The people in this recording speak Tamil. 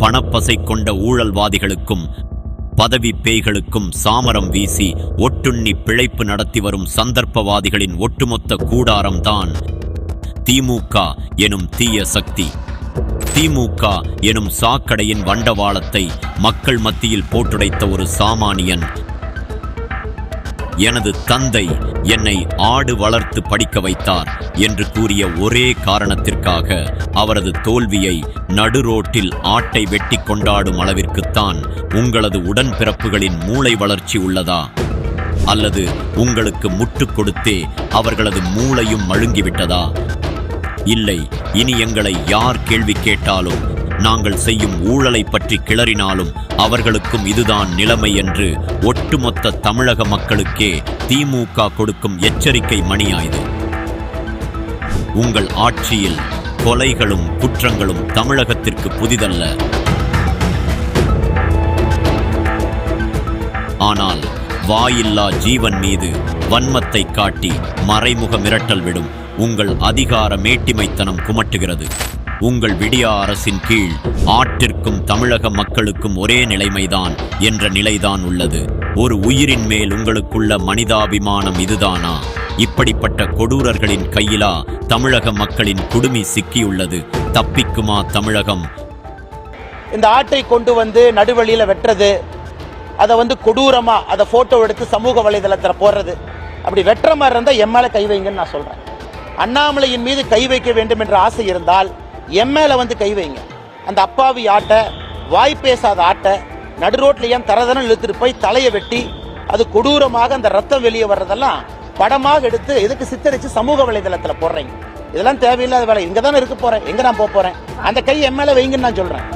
பணப்பசை கொண்ட ஊழல்வாதிகளுக்கும் பதவி பேய்களுக்கும் சாமரம் வீசி ஒட்டுண்ணி பிழைப்பு நடத்தி வரும் சந்தர்ப்பவாதிகளின் ஒட்டுமொத்த கூடாரம்தான் திமுக எனும் தீய சக்தி. திமுக எனும் சாக்கடையின் வண்டவாளத்தை மக்கள் மத்தியில் போட்டுடைத்த ஒரு சாமானியன் எனது தந்தை என்னை ஆடு வளர்த்து படிக்க வைத்தார் என்று கூறிய ஒரே காரணத்திற்காக அவரது தோல்வியை நடுரோட்டில் ஆட்டை வெட்டி கொண்டாடும் அளவிற்குத்தான் உங்களது உடன்பிறப்புகளின் மூளை வளர்ச்சி உள்ளதா? அல்லது உங்களுக்கு முட்டு கொடுத்தே அவர்களது மூளையும் மழுங்கிவிட்டதா? இல்லை இனி எங்களை யார் கேள்வி கேட்டாலும் நாங்கள் செய்யும் ஊழலை பற்றி கிளறினாலும் அவர்களுக்கும் இதுதான் நிலைமை என்று ஒட்டுமொத்த தமிழக மக்களுக்கே திமுக கொடுக்கும் எச்சரிக்கை மணியாயுது. உங்கள் ஆட்சியில் கொலைகளும் குற்றங்களும் தமிழகத்திற்கு புதிதல்ல. ஆனால் வாயில்லா ஜீவன் மீது வன்மத்தை காட்டி மறைமுக மிரட்டல் விடும் உங்கள் அதிகார மேட்டிமைத்தனம் குமட்டுகிறது. உங்கள் விடியா அரசின் கீழ் ஆட்டிற்கும் தமிழக மக்களுக்கும் ஒரே நிலைமைதான் என்ற நிலைதான் உள்ளது. ஒரு உயிரின் மேல் உங்களுக்குள்ள மனிதாபிமானம் இதுதானா? இப்படிப்பட்ட கொடூரர்களின் கையிலா தமிழக மக்களின் குடுமி சிக்கியுள்ளது. தப்பிக்குமா தமிழகம்? இந்த ஆட்டை கொண்டு வந்து நடுவழியில் வெட்டுறது அதை வந்து கொடூரமா அதை போட்டோ எடுத்து சமூக வலைதளத்தில் போடுறது. அப்படி வெட்டுற மாதிரி இருந்தால் எம்மால மேலே கை வைங்கன்னு நான் சொல்கிறேன் அண்ணாமலையின் மீது கை வைக்க வேண்டும் என்ற ஆசை இருந்தால் என் மேலே வந்து கை வைங்க. அந்த அப்பாவி ஆட்டை வாய் பேசாத ஆட்டை நடு ரோட்டில் ஏன் தரதனம் இழுத்துட்டு போய் தலையை வெட்டி அது கொடூரமாக அந்த ரத்தம் வெளியே வர்றதெல்லாம் படமாக எடுத்து எதுக்கு சித்தரித்து சமூக வலைதளத்தில் போடுறீங்க? இதெல்லாம் தேவையில்லாத வேலை. இங்கே தானே இருக்க போகிறேன் எங்கே நான் போக போகிறேன் அந்த கை என் மேலே வைங்கன்னு நான் சொல்கிறேன்